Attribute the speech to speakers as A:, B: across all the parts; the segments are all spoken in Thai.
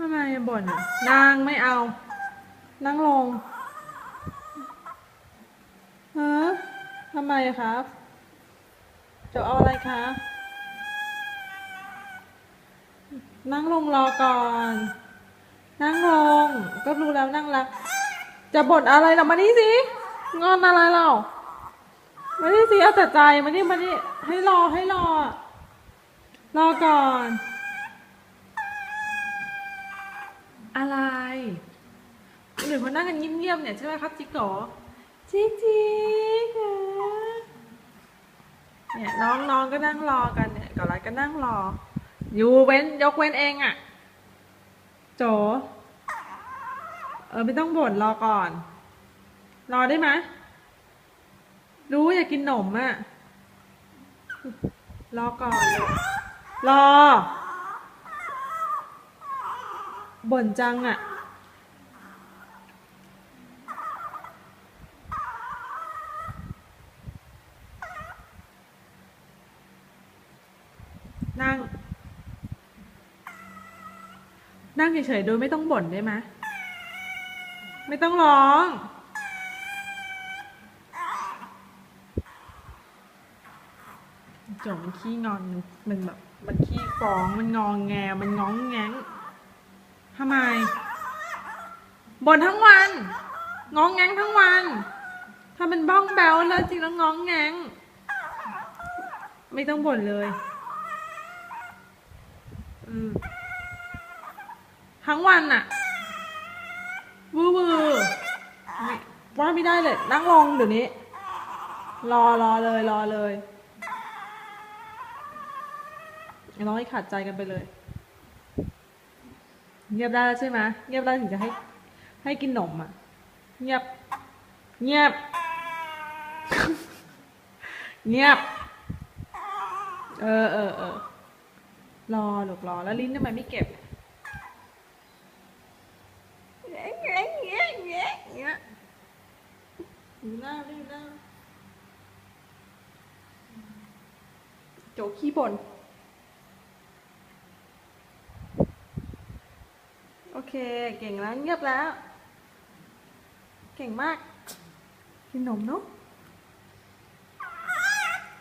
A: ทำไมบ่นอะนางไม่เอา นั่งลงฮะทำไมครับ จะเอาอะไรคะ นั่งลงรอก่อน นั่งลง ก็รู้แล้วนั่งละจะบ่นอะไรเรามานี่สิ งอนอะไรเรามานี่สิเอาแต่ใจมานี่มานี่ให้รอให้รอ รอก่อน อะไรหรือเขานั่งกันเงียบๆเนี่ยใช่ไหมครับจิ๊กโกจิกจิ๊กค่ะเนี่ยน้องๆก็นั่งรอกันเนี่ยก่อนไรก็นั่งรอ อยู่เว้นยกเว้นเองอะ่ะ โจ เออไม่ต้องบ่นรอก่อน รอได้ไหมรู้อยากกินหนมอะ่ะ รอก่อน รอ บ่นจังอะ่ะ นั่ง นั่งเฉยๆโดยไม่ต้องบ่นได้ไหมไม่ต้องร้องจงมันขี้งอน มันแบบ มันขี้ฟ้อง มันงองแง มันง้องแงง ทำไมบ่นทั้งวันง้องแงงทั้งวันถ้าเป็นบ้องแบวแล้วจริงแล้วง้องแงง ไม่ต้องบ่นเลยทั้งวันอะวือวือไม่ว่าไม่ได้เลย นั่งลงเดี๋ยวนี้ รอรอเลยรอเลยร้องให้ขาดใจกันไปเลย เงียบได้แล้วใช่ไหมเงียบได้ถึงจะให้ ให้กินหนมอะ เงียบ เงียบ เงียบ เออเออเออรอหลกรอแล้วลิ้นทำไมไม่เก็บแงะแงะแงะแงะแงะดูหน้าดูหน้าโจกขี้บ่นโอ เค เก่งแล้วเงียบแล้ว เก่งมาก กินนมเนาะ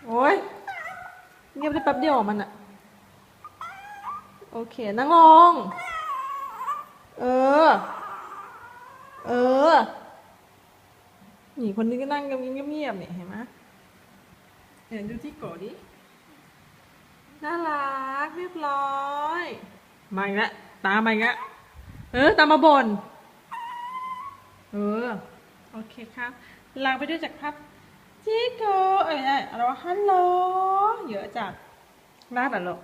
A: โอ้ยเงียบได้แป๊บเดียวอะมันอะโอเค นั่งลง เออ เออนี่คนนี้ก็นั่งกันเงียบๆเนี่ยเห็นไหมเห็นดูที่โกดิ น่ารักเรียบร้อย มาอีกแล้วตามมาอีกแล้ว เออตามมาบน เออ โอเคครับลาไปด้วยจากครับจิโกเอ้ยเอ้ยเราฮัลโหลเยอะจัดน่าแต่ลูก